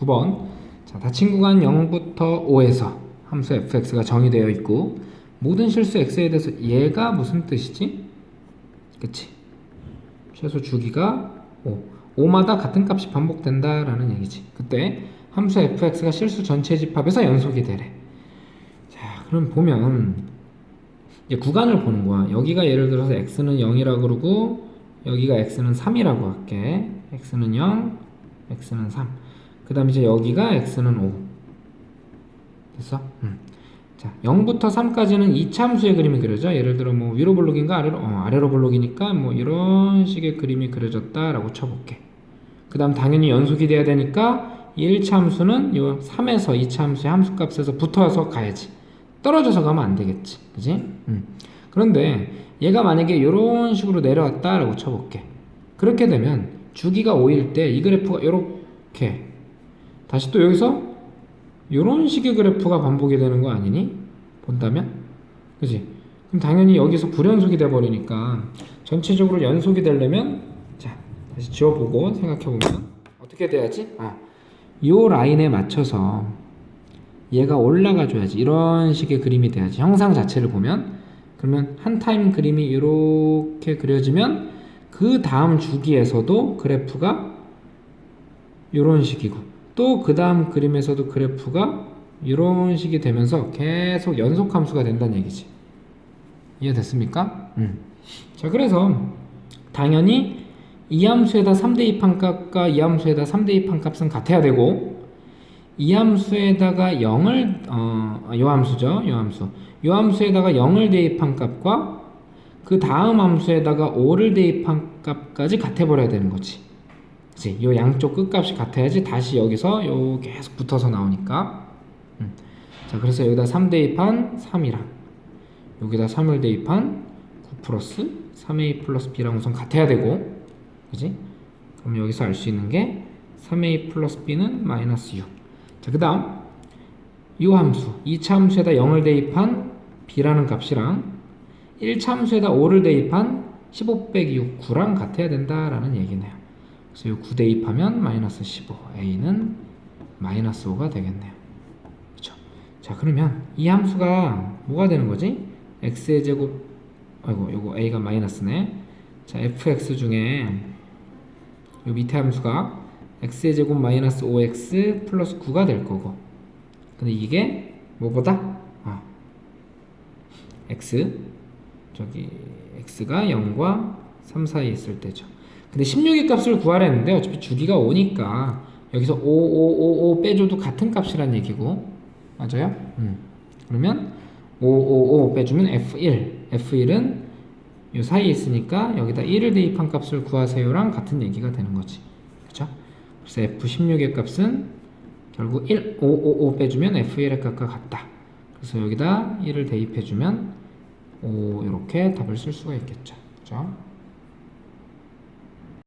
9번. 자, 닫힌 구간 0부터 5에서 함수 fx가 정의되어 있고 모든 실수 x에 대해서 얘가 무슨 뜻이지? 그치? 최소 주기가 5. 5마다 같은 값이 반복된다라는 얘기지. 그때 함수 fx가 실수 전체 집합에서 연속이 되래. 자, 그럼 보면 이제 구간을 보는 거야. 여기가 예를 들어서 x는 0이라고 그러고 여기가 x는 3이라고 할게. x는 0, x는 3. 그 다음 이제 여기가 x는 5. 됐어? 음. 자, 0부터 3까지는 이차함수의 그림이 그려져. 예를 들어 뭐 위로 볼록인가 아래로 어, 아래로 볼록이니까 뭐 이런 식의 그림이 그려졌다 라고 쳐볼게. 그 다음 당연히 연속이 돼야 되니까 1차 함수는 요 3에서 2차 함수의 함수값에서 붙어서 가야지. 떨어져서 가면 안 되겠지. 그지? 음. 그런데 얘가 만약에 이런 식으로 내려왔다 라고 쳐볼게. 그렇게 되면 주기가 5일 때 이 그래프가 이렇게 다시 또 여기서 이런 식의 그래프가 반복이 되는 거 아니니? 본다면? 그지? 그럼 당연히 여기서 불연속이 돼버리니까 전체적으로 연속이 되려면 자 다시 지워보고 생각해보면 어떻게 돼야지? 아, 요 라인에 맞춰서 얘가 올라가 줘야지 이런 식의 그림이 돼야지 형상 자체를 보면 그러면 한 타임 그림이 이렇게 그려지면 그 다음 주기에서도 그래프가 이런 식이고 또 그 다음 그림에서도 그래프가 이런 식이 되면서 계속 연속 함수가 된다는 얘기지 이해됐습니까? 음. 자 그래서 당연히 이 함수에다 3대 입항값과 이 함수에다 3대 입항값은 같아야 되고 이 함수에다가 0을 어, 요 함수죠. 요 함수. 요 함수에다가 0을 대입한 값과 그 다음 함수에다가 5를 대입한 값까지 같아 버려야 되는 거지. 그치? 요 양쪽 끝값이 같아야지 다시 여기서 요 계속 붙어서 나오니까. 음. 자, 그래서 여기다 3 대입한 3이랑 여기다 3을 대입한 9 플러스 3a 플러스 b랑 우선 같아야 되고. 그지? 그럼 여기서 알 수 있는 게 3a 플러스 b는 마이너스 6. 자, 그 다음 이 함수 2차 함수에다 0을 대입한 b라는 값이랑 1차 함수에다 5를 대입한 15 빼기 6, 9랑 같아야 된다라는 얘기네요. 그래서 이9 대입하면 마이너스 15, a는 마이너스 5가 되겠네요. 그렇죠? 자, 그러면 이 함수가 뭐가 되는 거지? x의 제곱, 아이고, 요거 a가 마이너스네. 자, fx 중에 요 밑에 함수가 x의 제곱 마이너스 5x 플러스 9가 될 거고 근데 이게 뭐보다? 아, x 저기 x가 0과 3 사이에 있을 때죠 근데 16의 값을 구하라 했는데 어차피 주기가 5니까 여기서 5, 5, 5, 5 빼줘도 같은 값이란 얘기고 맞아요? 음. 그러면 5, 5, 5 빼주면 f1 f1은 요 사이에 있으니까 여기다 1을 대입한 값을 구하세요랑 같은 얘기가 되는 거지 그쵸? 그래서 F16의 값은 결국 1, 5, 5, 5 빼주면 F1의 값과 같다. 그래서 여기다 1을 대입해주면 5 이렇게 답을 쓸 수가 있겠죠. 그죠?